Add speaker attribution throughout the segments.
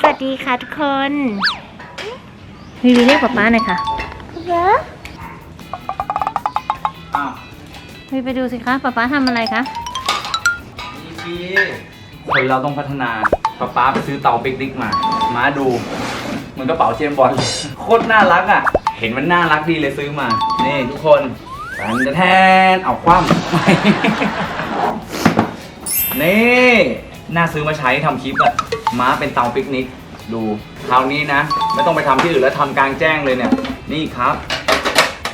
Speaker 1: สวัสดีค่ะทุกคนวิวีเรียกป๊าป้าหน่อยค่ะ
Speaker 2: อ้าว
Speaker 1: วิไปดูสิคะป๊าป้าทำอะไรคะ
Speaker 2: นี่พี่คนเราต้องพัฒนาป๊าป๊าไปซื้อเตาปิกนิกมา มาดูเหมือนกระเป๋าเจมส์บอลเลยโคตรน่ารักอะ เห็นมันน่ารักดีเลยซื้อมา นี่ทุกคนแทนแทนเอาคว่ำนี่ น่าซื้อมาใช้ทำคลิปอะม้าเป็นเตาปิกนิกดูคราวนี้นะ ไม่ต้องไปทำที่อื่นแล้วทำกลางแจ้งเลยเนี่ย นี่ครับ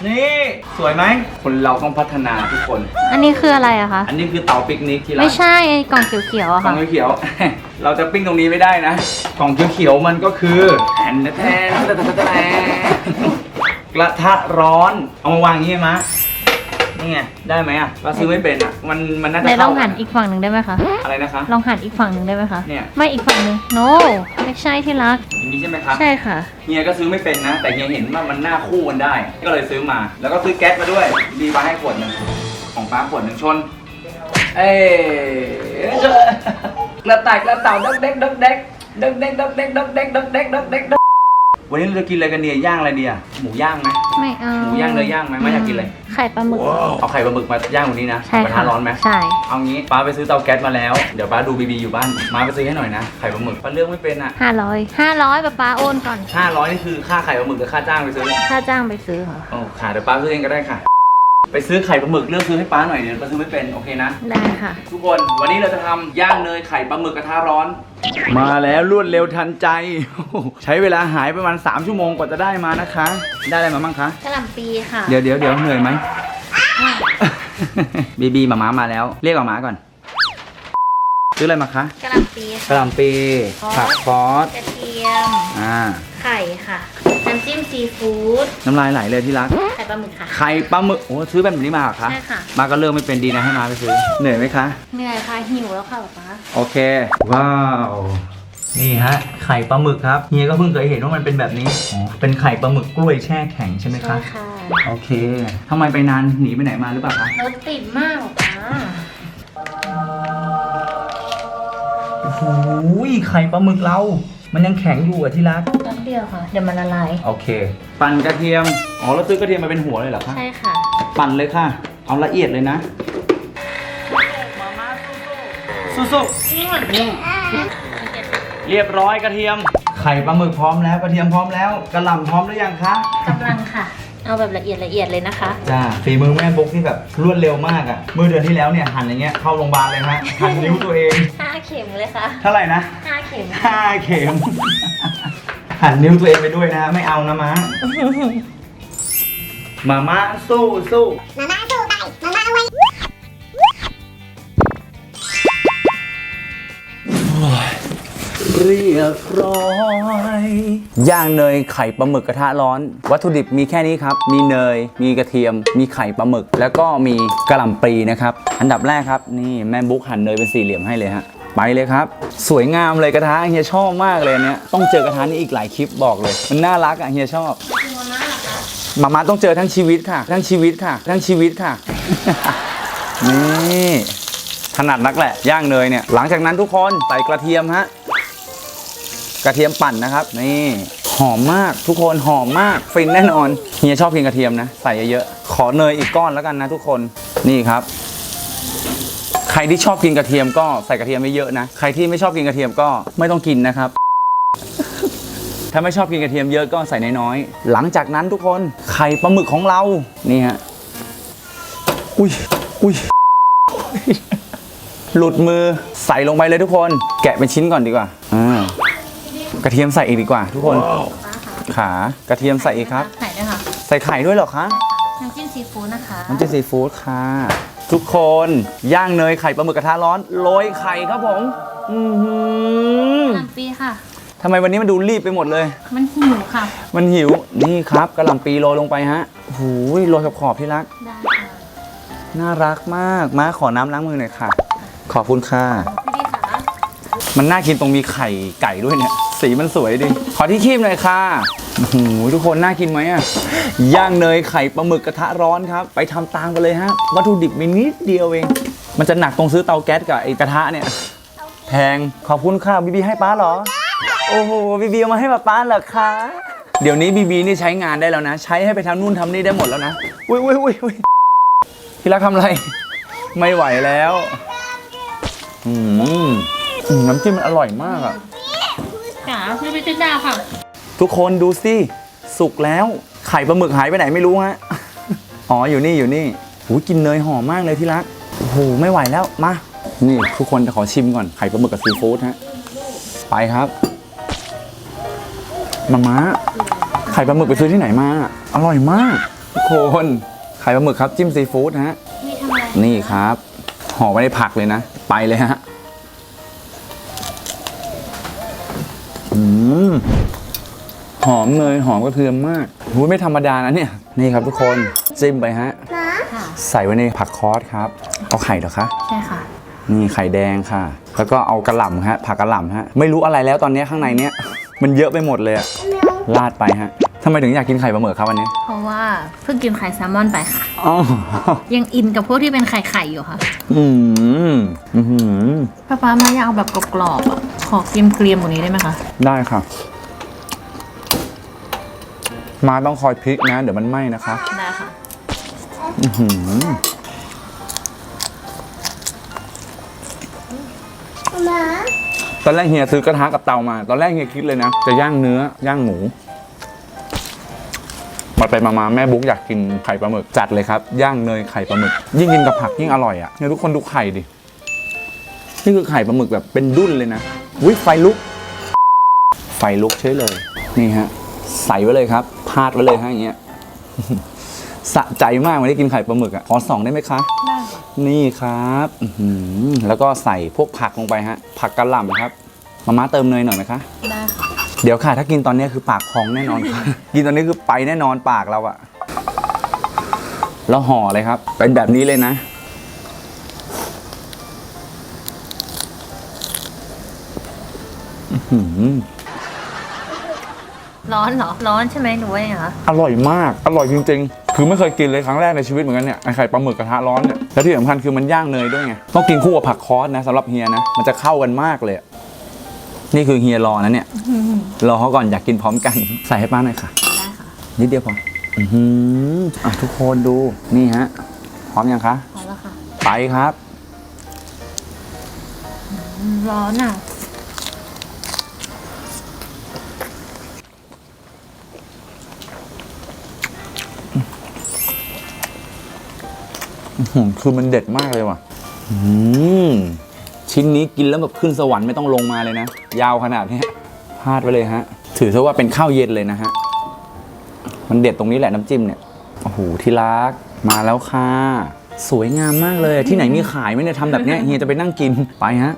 Speaker 2: นี่สวยไหมคนเราต้องพัฒนาทุกคน
Speaker 1: อันนี้คืออะไรอะคะ
Speaker 2: อันนี้คือเตาปิกนิกที่ร้าน
Speaker 1: ไม่ใช่ไอ้กล่องเขียวๆอะ
Speaker 2: กล่อ
Speaker 1: ค่ะ
Speaker 2: งเขียวๆ เราจะปิ้งตรงนี้ไม่ได้นะ กล่องเขียวๆมันก็คือแอนแทนกระทะร้อน เอามาวางอย่างนี้ไหมะ นี่ไงได้ไหมอะเราซื้อไม่เป็นอะมันมันน่าจะ
Speaker 1: ไหนล
Speaker 2: เข้า
Speaker 1: องหันอีกฝั่งหนึ่งได้ไหมคะ
Speaker 2: อะไรนะคะ
Speaker 1: ลองหันอีกฝั่งหนึ่งได้ไหมคะ
Speaker 2: เนี่ย
Speaker 1: ไม่อีกฝั่งหนึ่ง no ไม่ใช่ที่รัก
Speaker 2: อย่างนี้ใช่ไหมครับ
Speaker 1: ใช่ค่ะ
Speaker 2: เฮียก็ซื้อไม่เป็นนะ แต่เฮียเห็นว่ามันน่าคู่กันได้ ก็เลยซื้อมา แล้วก็ซื้อแก๊สมาด้วยดีมาให้ขวดหนึ่งของป้าขวดหนึ่งชน เอ้ยชนกระต่ายกระเต่าดกเด็กดกเด็กดกเด็กดกเด็กดกเด็กดกเด็กดกเด็กดก วันนี้เราจะกินอะไรกันเนี่ยย่างอะไรเนี่ยหมูย่างไหม
Speaker 1: ไม่เอา
Speaker 2: หมูย่างเนื้อย่างไหมไม่อยากกินเลย
Speaker 1: ไข่ปลาหมึก
Speaker 2: เอาไข่ปลาหมึกมาย่างวันนี้นะ
Speaker 1: ใช่
Speaker 2: กระทะ
Speaker 1: ค่ะ
Speaker 2: ร้อนไหม
Speaker 1: ใช่
Speaker 2: เอางี้ป้าไปซื้อเตาแก๊สมาแล้ว เดี๋ยวป้าดูบีบีอยู่บ้านมาไปซื้อให้หน่อยนะไข่ปลาหมึกป้าเลือกไม่เป็นอะ
Speaker 1: ห้าร้อยห้าร้อยป๊าป้าโอนก่อน
Speaker 2: ห้าร้อยนี่คือค่าไข่ปลาหมึกหรือค่าจ้างไปซื้อ
Speaker 1: ค่าจ้างไปซื้อค่ะ
Speaker 2: โอ้ค่ะเดี๋ยวป้าซื้อเองก็ได้ค่ะ ไปซื้อไข่ปลาหมึกเลือกซื้อให้ป้าหน่อยเดี๋ยวป้าซื้อไม่เป็นโอเคนะ
Speaker 1: ได้ค่ะ
Speaker 2: ทุกคนวันนี้เราจะทำย่างเนยไข่ปลาหมึกกระทะร้อน มาแล้วรวดเร็วทันใจ ใช้เวลาหายประมาณ 3 ชั่วโมงกว่าจะได้มานะคะ ได้อะไรมาบ้างคะ
Speaker 1: กระหล่ำปีค่ะ
Speaker 2: เดี๋ยวเดี๋ยวเดี๋ยวเหนื่อยไหม บีบีหมาม้ามาแล้ว เรียกหมาม้าก่อน ซื้ออะไรมาคะ
Speaker 1: กระหล่ำปี
Speaker 2: กระ
Speaker 1: ค่ะ
Speaker 2: หล่ำปีผักฟอส
Speaker 1: กระเทียม
Speaker 2: อ่า
Speaker 1: ไข่ค่ะ น้ำจิ้มซีฟู้ด
Speaker 2: น้ำลายไหลเลยที่รัก
Speaker 1: ไข่ปลาหมึกค่ะ
Speaker 2: ไข่ปลาหมึกโอ้ซื้อแบบนี้มาเหรอคะ
Speaker 1: ใช่ค่ะ
Speaker 2: มาก็เริ่มไม่เป็นดีนะให้มาไปซื้อ เหนื่อยไหมคะ
Speaker 1: เหนื่อยค่ะ หิวแล้วค่ะป๊าป๊า
Speaker 2: โอเค ว้าว นี่ฮะ ไข่ปลาหมึกครับ เฮียก็เพิ่งเคยเห็นว่ามันเป็นแบบนี้ อ๋อ เป็นไข่ปลาหมึกกล้วยแช่แข็งใช่ไหม
Speaker 1: ใช่
Speaker 2: คะ
Speaker 1: ค่ะ
Speaker 2: โอเคทำไมไปนานหนีไปไหนมาหรือเปล่าคะ
Speaker 1: รถติดมากป๊า ป๊า
Speaker 2: โอ้โหไข่ปลาหมึกเรา มันยังแข็งอยู่อะที่รัก
Speaker 1: แป๊บเดียวค่ะ เดี๋ยวมันละลาย
Speaker 2: โอเค ปั่นกระเทียม อ๋อเราซื้อกระเทียมมาเป็นหัวเลยเหรอคะ
Speaker 1: ใช่ค่ะ
Speaker 2: ปั่นเลยค่ะ เอาละเอียดเลยนะสู้ๆเรียบร้อยกระเทียม ไข่ปลาหมึกพร้อมแล้ว กระเทียมพร้อมแล้ว กระหล่ำพร้อมหรือยังคะ
Speaker 1: กำลังค่ะ เอาแบบละเอียดละเอียดเลยนะคะ
Speaker 2: จ้าฝีมือแม่บุ๊กนี่แบบรวดเร็วมากอะเมื่อเดือนที่แล้วเนี่ยหั่นอย่างเงี้ยเข้าโรงพยาบาลเลยฮะหั่นนิ้วตัวเอง
Speaker 1: ห้าเข็มเลยค่ะ
Speaker 2: เท่าไหร่นะ
Speaker 1: ห้าเข็ม
Speaker 2: ห้าเข็ม หั่นนิ้วตัวเองไปด้วยนะ ไม่เอานะม้ามาม่าสู้สู้
Speaker 3: มา
Speaker 2: เรียบร้อยย่างเนยไข่ปลาหมึกกระทะร้อน วัตถุดิบมีแค่นี้ครับ มีเนย มีกระเทียม มีไข่ปลาหมึก แล้วก็มีกระหล่ำปลีนะครับ อันดับแรกครับ นี่แม่บุ๊กหั่นเนยเป็นสี่เหลี่ยมให้เลยฮะไปเลยครับ สวยงามเลยกระทะเฮียชอบมากเลยเนี้ยต้องเจอกระทะนี้อีกหลายคลิปบอกเลย มันน่ารักอะเฮียชอบมาม่าต้องเจอทั้งชีวิตค่ะ ทั้งชีวิตค่ะ ทั้งชีวิตค่ะ นี่ถนัดนักแหละย่างเนยเนี่ย หลังจากนั้นทุกคนใส่กระเทียมฮะ กระเทียมปั่นนะครับ นี่หอมมากทุกคนหอมมากฟินแน่นอนเฮียชอบกินกระเทียมนะใส่เยอะๆขอเนยอีกก้อนแล้วกันนะทุกคนนี่ครับ ใครที่ชอบกินกระเทียมก็ใส่กระเทียมไม่เยอะนะใครที่ไม่ชอบกินกระเทียมก็ไม่ต้องกินนะครับ ถ้าไม่ชอบกินกระเทียมเยอะก็ใส่น้อยๆหลังจากนั้นทุกคนไข่ปลาหมึกของเรานี่ฮะอุ้ยอุ้ยหลุดมือใส่ลงไปเลยทุกคน แกะเป็นชิ้นก่อนดีกว่าอ่า กระเทียมใส่อีกดีกว่า ทุกคนขากระเทียมใส่อีกครับ
Speaker 1: ไข่ด้วยค่ะ
Speaker 2: ใส่ไข่ด้วยเหรอคะ
Speaker 1: น้ำจิ้มซีฟู้ดนะคะ
Speaker 2: น้ำจิ้มซีฟู้ดค่ะ ทุกคนย่างเนยไข่ปลาหมึกกระทะร้อนโรยไข่ครับผมอือหือก
Speaker 1: ระหล่ำปีค่ะ
Speaker 2: ทำไมวันนี้มันดูรีบไปหมดเลย
Speaker 1: มันหิวค่ะ
Speaker 2: มันหิวนี่ครับกระหล่ำปีโรยลงไปฮะโอ้โหโรยขอบๆที่รัก
Speaker 1: ได้ค่ะ
Speaker 2: น่ารักมาก มาขอน้ำล้างมือหน่อยค่ะ ขอบคุณค่ะ
Speaker 1: พี่ดีค่ะ
Speaker 2: มันน่ากินตรงมีไข่ไก่ด้วยเนี่ย สีมันสวยดี ขอที่คีบหน่อยค่ะโอ้โหทุกคนน่ากินไหมอะ ย่างเนยไข่ปลาหมึกกระทะร้อนครับ ไปทำตามกันเลยฮะ วัตถุดิบมีนิดเดียวเอง มันจะหนักตรงซื้อเตาแก๊สกับไอ้กระทะเนี่ย
Speaker 1: แพ
Speaker 2: ง ขอบคุณค่ะบีบีให้ป้าเหรอ โอ้โหบีบีเอามาให้ป้าป้าเหรอคะ เดี๋ยวนี้บีบีนี่ใช้งานได้แล้วนะ ใช้ให้ไปทำนู่นทำนี่ได้หมดแล้วนะอุ้ยอุ้ยอุ้ยอุ้ยพี่รักทำอะไร ไม่ไหวแล้ว อืม อืมน้ำจิ้มมันอร่อยมากอะ
Speaker 1: จ๋าพี่พิจิตดาค่ะ
Speaker 2: ทุกคนดูสิ สุกแล้ว ไข่ปลาหมึกหายไปไหนไม่รู้ฮะ อ๋อ อยู่นี่อยู่นี่หูยกินเนยหอมมากเลยที่รักโอ้โหไม่ไหวแล้ว มา นี่ทุกคนจะขอชิมก่อนไข่ปลาหมึกกับซีฟู้ดฮะ ไปครับมาม่าไข่ปลาหมึกไปซื้อที่ไหนมา อร่อยมาก ทุกคน ไข่ปลาหมึกครับจิ้มซีฟู้ดฮะ
Speaker 1: นี่ทำอะไร
Speaker 2: นี่ครับห่อไว้ในผักเลยนะ ไปเลยฮะ มหอมเนยหอมกระเทียมมากหูยไม่ธรรมดานะเนี่ย นี่ครับทุกคนจิ้มไปฮะ
Speaker 1: ค่ะ
Speaker 2: ใส่ไว้ในผักคอสครับ เอาไข่เหรอคะ
Speaker 1: ใช่ค่ะ
Speaker 2: นี่ไข่แดงค่ะ แล้วก็เอากระหล่ำฮะ ผักกระหล่ำฮะ ไม่รู้อะไรแล้วตอนนี้ข้างในเนี้ย มันเยอะไปหมดเลยอะราดไปฮะทำไมถึงอยากกินไข่ปลาหมึกครับวันนี้
Speaker 1: เพราะว่าเพิ่งกินไข่แซลมอนไปค่ะ
Speaker 2: อ๋อ
Speaker 1: ยังอินกับพวกที่เป็นไข่ไข่อยู่ค่ะ
Speaker 2: อืมอืม
Speaker 1: ป้าป้ามาอยากเอาแบบกรอบๆอะ ขอเกรียมๆกว่านี้ได้ไหมคะ
Speaker 2: ได้ค่ะ มาต้องคอยพลิกนะ เดี๋ยวมันไหม้นะคะ
Speaker 1: ได้ค่ะ
Speaker 2: อื้อหือ
Speaker 3: มา
Speaker 2: ตอนแรกเฮียซื้อกระทะกับเตามา ตอนแรกเฮียคิดเลยนะ จะย่างเนื้อย่างหมูมาไปมามาแม่บุ๊กอยากกินไข่ปลาหมึกจัดเลยครับ ย่างเนยไข่ปลาหมึก ยิ่งกินกับผักยิ่งอร่อยอะเนี่ยทุกคนดูไข่ดิ นี่คือไข่ปลาหมึกแบบเป็นดุ้นเลยนะ วิไฟลุก ไฟลุกเฉยเลย นี่ฮะ ใส่ไว้เลยครับ พาดไว้เลยฮะอย่างเงี้ย สะใจมากไม่ได้กินไข่ปลาหมึกอะ ขอสองได้ไหมคะ
Speaker 1: ได้ค่ะ
Speaker 2: นี่ครับอื้อหือแล้วก็ใส่พวกผักลงไปฮะ ผักกระหล่ำครับ มาม่าเติมเนยหน่อยไหมคะ
Speaker 1: ได้ค่ะ
Speaker 2: เดี๋ยวค่ะ ถ้ากินตอนนี้คือปากพองแน่นอนค่ะ กินตอนนี้คือไปแน่นอนปากเราอะแล้วห่อเลยครับ เป็นแบบนี้เลยนะ
Speaker 1: ร้อนเหรอ ร้อนใช่ไหมหนูว่าไงคะ
Speaker 2: อร่อยมาก อร่อยจริง ๆ คือไม่เคยกินเลยครั้งแรกในชีวิตเหมือนกันเนี่ยไอไข่ปลาหมึกกระทะร้อนเนี่ยแล้วที่สำคัญคือมันย่างเนยด้วยไง ต้องกินคู่กับผักคอสนะสำหรับเฮียนะ มันจะเข้ากันมากเลยอะนี่คือเฮียรอนะเนี่ย รอเขาก่อนอยากกินพร้อมกัน ใส่ให้ป้าหน่อยค่ะ
Speaker 1: ได้ค่ะ
Speaker 2: นิดเดียวพออือหืออะทุกคนดู นี่ฮะ พร้อมยังคะ
Speaker 1: พอแล้วค่ะ
Speaker 2: ไปครับ
Speaker 1: ร้อนอะ
Speaker 2: คือมันเด็ดมากเลยว่ะอืมชิ้นนี้กินแล้วแบบขึ้นสวรรค์ไม่ต้องลงมาเลยนะ ยาวขนาดเนี้ยพลาดไว้เลยฮะ ถือซะว่าเป็นข้าวเย็นเลยนะฮะ มันเด็ดตรงนี้แหละน้ำจิ้มเนี่ย โอ้โห ที่รัก มาแล้วค่ะ สวยงามมากเลย ที่ไหนมีขายไหมเนี่ยทำแบบเนี้ยเฮียจะไปนั่งกิน ไปฮะ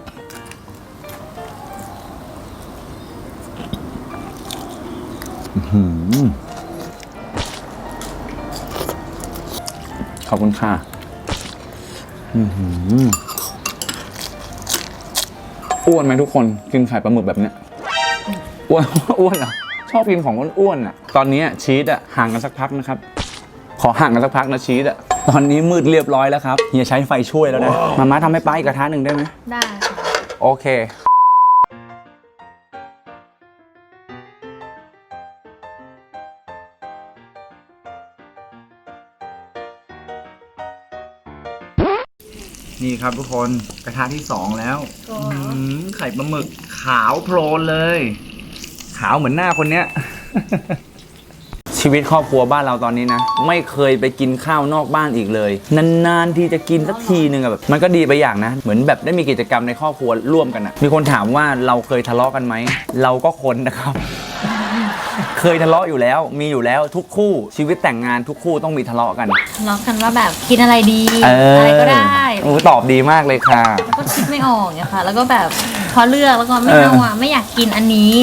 Speaker 2: อื้อหือขอบคุณค่ะ อื้อหืออ้วนไหมทุกคนกินไข่ปลาหมึกแบบเนี้ยอ้วนอ้วนเหรอชอบกินของอ้วนๆอะ ตอนนี้ชีสอะห่างกันสักพักนะครับ ขอห่างกันสักพักนะชีสอะ ตอนนี้มืดเรียบร้อยแล้วครับเฮียใช้ไฟช่วยแล้วนะ มาม่าทำให้ป้าอีกกระทะหนึ่งได้ไหม
Speaker 1: ได้ค่ะ
Speaker 2: โอเค นี่ครับทุกคนกระทะที่สองแล้วอื้อหือไข่ปลาหมึกขาวโพลนเลย ขาวเหมือนหน้าคนเนี้ย ชีวิตครอบครัวบ้านเราตอนนี้นะ ไม่เคยไปกินข้าวนอกบ้านอีกเลย นานๆที่จะกินสักทีหนึ่งอะแบบมันก็ดีไปอย่างนะ เหมือนแบบได้มีกิจกรรมในครอบครัวร่วมกันอะมีคนถามว่าเราเคยทะเลาะกันไหมเราก็คนนะครับ เคยทะเลาะอยู่แล้ว มีอยู่แล้วทุกคู่ชีวิตแต่งงานทุกคู่ต้องมีทะเลาะกัน
Speaker 1: ทะเลาะกันว่าแบบกินอะไรดี
Speaker 2: เออ
Speaker 1: อะไรก็ได้
Speaker 2: โอ้ตอบดีมากเลยค่ะ
Speaker 1: แล้วก็คิดไม่ออกเนี่ยค่ะ แล้วก็แบบพอเลือกแล้วก็ไม่
Speaker 2: เออ
Speaker 1: เอาอะไม่อยากกินอันนี้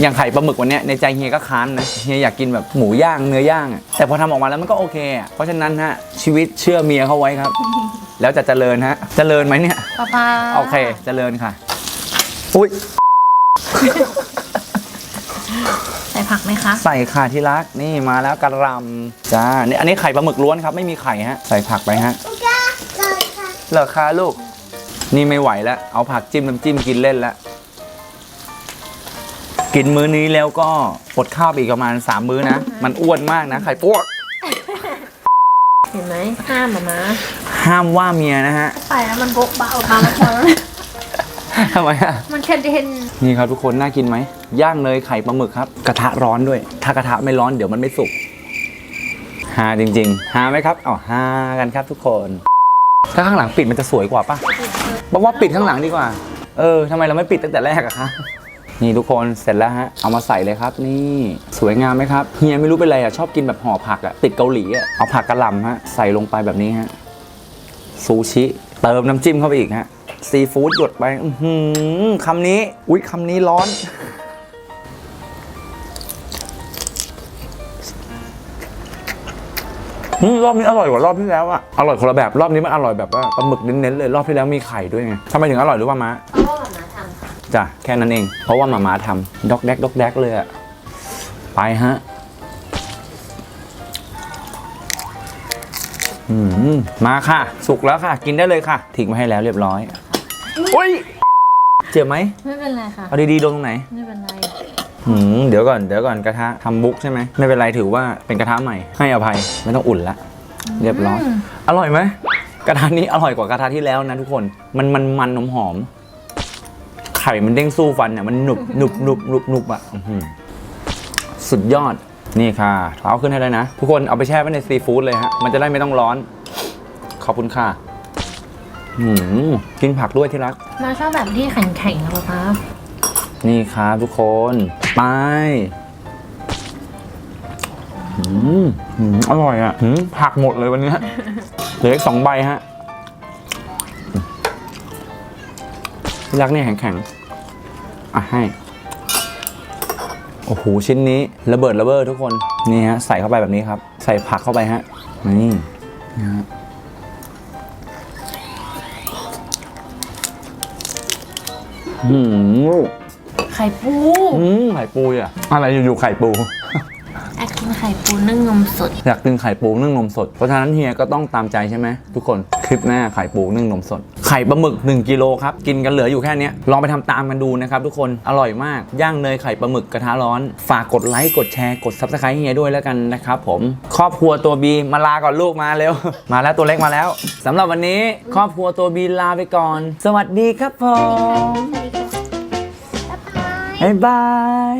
Speaker 2: อย่างไข่ปลาหมึกวันเนี้ยในใจเฮียก็ค้านนะเฮียอยากกินแบบหมูย่างเนื้อย่างอะแต่พอทำออกมาแล้วมันก็โอเคอะเพราะฉะนั้นฮะชีวิตเชื่อเมียเขาไว้ครับ แล้วจะเจริญฮะเจริญไหมเนี่ย
Speaker 1: ป้าป้า
Speaker 2: โอเคเจริญค่ะ อุ้ย
Speaker 1: ใส่ผักไหมคะ
Speaker 2: ใส่ค่ะที่รักนี่มาแล้วกระหลำจ้านี่อันนี้ไข่ปลาหมึกล้วนครับ ไม่มีไข่ฮะ ใส่ผักไปฮะ
Speaker 3: ก็ เลยค่ะ
Speaker 2: เหรอคะลูก นี่ไม่ไหวแล้ว เอาผักจิ้มน้ำจิ้มกินเล่นแล้ว กินมื้อนี้แล้วก็อดข้าวไปอีกประมาณ 3 มื้อนะ มันอ้วนมากนะ ไข่พวก
Speaker 1: เห็นไหมห้ามมามา
Speaker 2: ห้ามว่าเมียนะฮะ
Speaker 1: ไปแล้วมันโบกบะออกมาแล้วพอแล้ว
Speaker 2: ทำไมอะ
Speaker 1: มันแค่เด่น
Speaker 2: นี่ครับทุกคนน่ากินไหมย่างเนยไข่ปลาหมึกครับ กระทะร้อนด้วย ถ้ากระทะไม่ร้อนเดี๋ยวมันไม่สุกฮาจริงๆฮาไหมครับอ๋อฮากันครับทุกคน ถ้าข้างหลังปิดมันจะสวยกว่าปะบอกว่าปิดข้างหลังดีกว่า เออทำไมเราไม่ปิดตั้งแต่แรกอะคะนี่ทุกคนเสร็จแล้วฮะ เอามาใส่เลยครับนี่สวยงามไหมครับเฮียไม่รู้เป็นไรอะชอบกินแบบห่อผักอะติดเกาหลีอะเอาผักกระหล่ำฮะใส่ลงไปแบบนี้ฮะซูชิเติมน้ำจิ้มเข้าไปอีกฮะซีฟู้ดหยดไปคำนี้ อุ๊ยคำนี้ร้อน รอบนี้อร่อยกว่ารอบที่แล้วอะอร่อยคนละแบบรอบนี้มันอร่อยแบบว่าปลาหมึกเน้นๆเลยรอบที่แล้วมีไข่ด้วยไงทำไมถึงอร่อยรู้ป่ะมะ
Speaker 1: เพราะว่าหมาทำค่ะ
Speaker 2: จ้ะแค่นั้นเอง เพราะว่าหมาม้าทำด็อกแดกด็อกแดกเลยอะไปฮะอืมมาค่ะ สุกแล้วค่ะ กินได้เลยค่ะทิ้งมาให้แล้วเรียบร้อยอุ้ยเจ็บไหม
Speaker 1: ไม่เป็นไรค่ะ
Speaker 2: เอาดีๆโดนตรงไหน
Speaker 1: ไม่เป็นไร
Speaker 2: หืมเดี๋ยวก่อนเดี๋ยวก่อนกระทะทำบุ๊กใช่ไหมไม่เป็นไรถือว่าเป็นกระทะใหม่ให้อภัยไม่ต้องอุ่นละ เรียบร้อย
Speaker 1: ม
Speaker 2: อร่อยไหมกระทะนี้อร่อยกว่ากระทะที่แล้วนะทุกคนมันมันมันหอมหอมๆไข่มันเด้งสู้ฟันเนี่ยมันหนุบหนุบหนุบหนุบหนุบอะอื้อหือสุดยอดนี่ค่ะเอาขึ้นให้เลยนะ ทุกคนเอาไปแช่ไว้ในซีฟู้ดเลยฮะมันจะได้ไม่ต้องร้อน ขอบคุณค่ะหืมกินผักด้วยที่รัก
Speaker 1: มาชอบแบบที่แข็งๆนะป๊าป๊า
Speaker 2: นี่ครับทุกคน ไปอืมอืมอร่อยอะอืมผักหมดเลยวันเนี้ยเหลืออีกสองใบฮะที่รักเนี่ยแข็งๆอะให้ โอ้โห ชิ้นนี้ระเบิดระเบ้อทุกคน นี่ฮะ ใส่เข้าไปแบบนี้ครับ ใส่ผักเข้าไปฮะ นี่นะฮะอืม
Speaker 1: ไข่ปู
Speaker 2: อืมไข่ปูอะ อะไรอยู่ๆไข่ปู
Speaker 1: แอคกินไข่ปูนึ่งนมสด
Speaker 2: อยากกินไข่ปูนึ่งนมสด เพราะฉะนั้นเฮียก็ต้องตามใจใช่ไหมทุกคน คลิปหน้าไข่ปูนึ่งนมสด ไข่ปลาหมึก 1กิโลครับ กินกันเหลืออยู่แค่เนี้ยลองไปทำตามกันดูนะครับทุกคน อร่อยมาก ย่างเนยไข่ปลาหมึกกระทะร้อน ฝากกดไลค์ กดแชร์ กด subscribe ให้เฮียด้วยแล้วกันนะครับผม ครอบครัวตัวบีมาลาก่อนลูกมาเร็ว มาแล้วตัวเล็กมาแล้วสำหรับวันนี้ ครอบครัวตัวบีลาไปก่อน สวัสดีครับผม
Speaker 3: บ๊ายบาย
Speaker 2: บ๊ายบาย